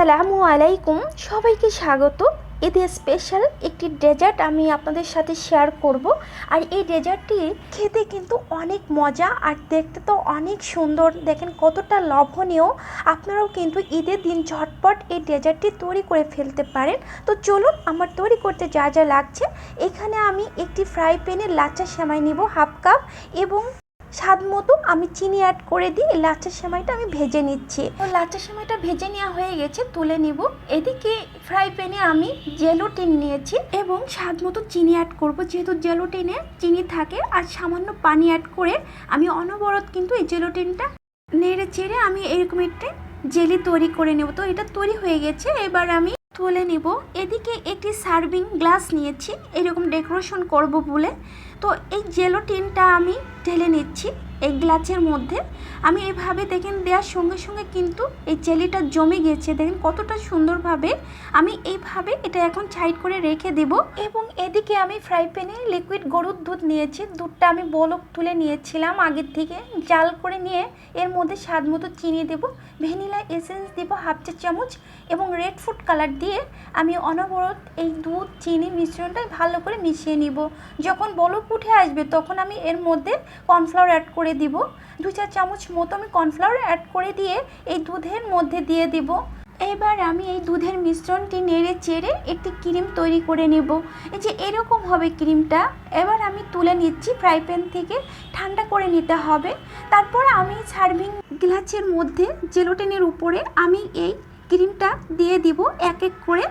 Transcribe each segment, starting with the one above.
আসসালামু আলাইকুম। সবাইকে স্বাগত। ঈদের স্পেশাল একটি ডেজার্ট আমি আপনাদের সাথে শেয়ার করব। আর এই ডেজার্টটি খেতে কিন্তু অনেক মজা আর দেখতে তো অনেক সুন্দর। দেখেন কতটা লোভনীয়। আপনারাও কিন্তু ঈদের দিন ঝটপট এই ডেজার্টটি তৈরি করে ফেলতে পারেন। তো চলুন আমার তৈরি করতে যা যা লাগছে, এখানে আমি একটি ফ্রাই প্যানে লাচ্চা সেমাই নিব হাফ কাপ এবং স্বাদ মতো আমি চিনি অ্যাড করে দিই এই লাচ্চা সেমাইটা আমি ভেজে নিচ্ছি। তো লাচ্চা সেমাইটা ভেজে নেওয়া হয়ে গেছে, তুলে নিব। এদিকে ফ্রাই প্যানে আমি জেলোটিন নিয়েছি এবং স্বাদ মতো চিনি অ্যাড করব। যেহেতু জেলোটিনে চিনি থাকে আর সামান্য পানি অ্যাড করে আমি অনবরত কিন্তু এই জেলোটিনটা নেড়ে চেড়ে আমি এরকম একটা জেলি তৈরি করে নেব। তো এটা তৈরি হয়ে গেছে, এবার আমি তুলে নেব। এদিকে একটি সার্ভিং গ্লাস নিয়েছি, এরকম ডেকোরেশন করব বলে। তো এই জেলোটিনটা আমি ঢেলে নিচ্ছি এই গ্লাসের মধ্যে। আমি এভাবে দেখেন দেওয়ার সঙ্গে সঙ্গে কিন্তু এই জেলিটা জমে গেছে। দেখেন কতটা সুন্দরভাবে আমি এইভাবে এটা এখন সাইড করে রেখে দেব। এবং এদিকে আমি ফ্রাই প্যানে লিকুইড গরুর দুধ নিয়েছি। দুধটা আমি বলক তুলে নিয়েছিলাম আগের থেকে। জাল করে নিয়ে এর মধ্যে স্বাদ মতো চিনি দেব, ভ্যানিলা এসেন্স দেব হাফ চা চামচ এবং রেড ফুড কালার দিয়ে আমি অনবরত এই দুধ, চিনি মিশ্রণটা ভালো করে মিশিয়ে নিব। যখন বলক উঠে আসবে, তখন আমি এর মধ্যে কর্নফ্লাওয়ার অ্যাড করে দিব। দু চার চামচ মতো আমি কর্নফ্লাওয়ার অ্যাড করে দিয়ে এই দুধের মধ্যে দিয়ে দিব। এবার আমি এই দুধের মিশ্রণটি নেড়ে চেড়ে একটি ক্রিম তৈরি করে নেব। এই যে এরকম হবে ক্রিমটা, এবার আমি তুলে নিচ্ছি ফ্রাই প্যান থেকে, ঠান্ডা করে নিতে হবে। তারপর আমি সার্ভিং গ্লাসের মধ্যে জেলোটিনের উপরে আমি এই ক্রিমটা দিয়ে দিব, এক এক করে।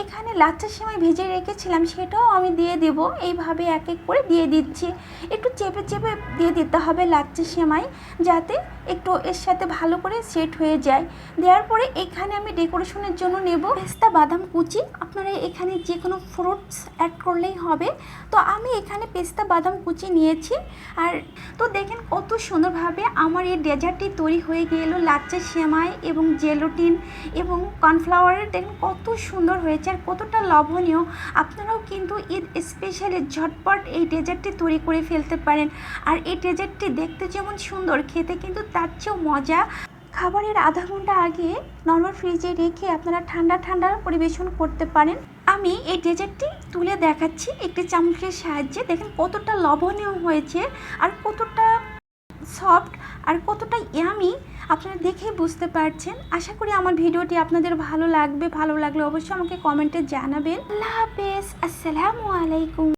এখানে লাচ্চা সেমাই ভেজে রেখেছিলাম, সেটাও আমি দিয়ে দেব। এইভাবে এক এক করে দিয়ে দিচ্ছি। একটু চেপে চেপে দিয়ে দিতে হবে লাচ্চা সেমাই, যাতে একটু এর সাথে ভালো করে সেট হয়ে যায়। দেওয়ার পরে এখানে আমি ডেকোরেশনের জন্য নেব পেস্তা বাদাম কুচি। আপনারা এখানে যে কোনো ফ্রুটস অ্যাড করলেই হবে। তো আমি এখানে পেস্তা বাদাম কুচি নিয়েছি। আর তো দেখেন কত সুন্দরভাবে আমার এই ডেজার্টটি তৈরি হয়ে গেল, লাচ্চা সেমাই এবং জেলোটিন এবং কর্নফ্লাওয়ারের। দেখেন কত সুন্দর হয়েছে আর কতটা লবণীয় আপনারাও কিন্তু ঈদ স্পেশালি ঝটপট এই ডেজার্টটি তৈরি করে ফেলতে পারেন। আর এই ডেজার্টটি দেখতে যেমন সুন্দর, খেতে কিন্তু তার চেয়েও মজা। খাবারের আধা ঘণ্টা আগে নর্মাল ফ্রিজে রেখে আপনারা ঠান্ডা ঠান্ডা পরিবেশন করতে পারেন। আমি এই ডেজার্টটি তুলে দেখাচ্ছি একটি চামচের সাহায্যে। দেখেন কতটা লবণীয় হয়েছে আর কতটা সফট আর কতটা ইয়ামি আপনারা দেখেই বুঝতে পারছেন। আশা করি আমার ভিডিওটি আপনাদের ভালো লাগবে। ভালো লাগলে অবশ্যই আমাকে কমেন্টে জানাবেন। আল্লাহ হাফেজ। আসসালামু আলাইকুম।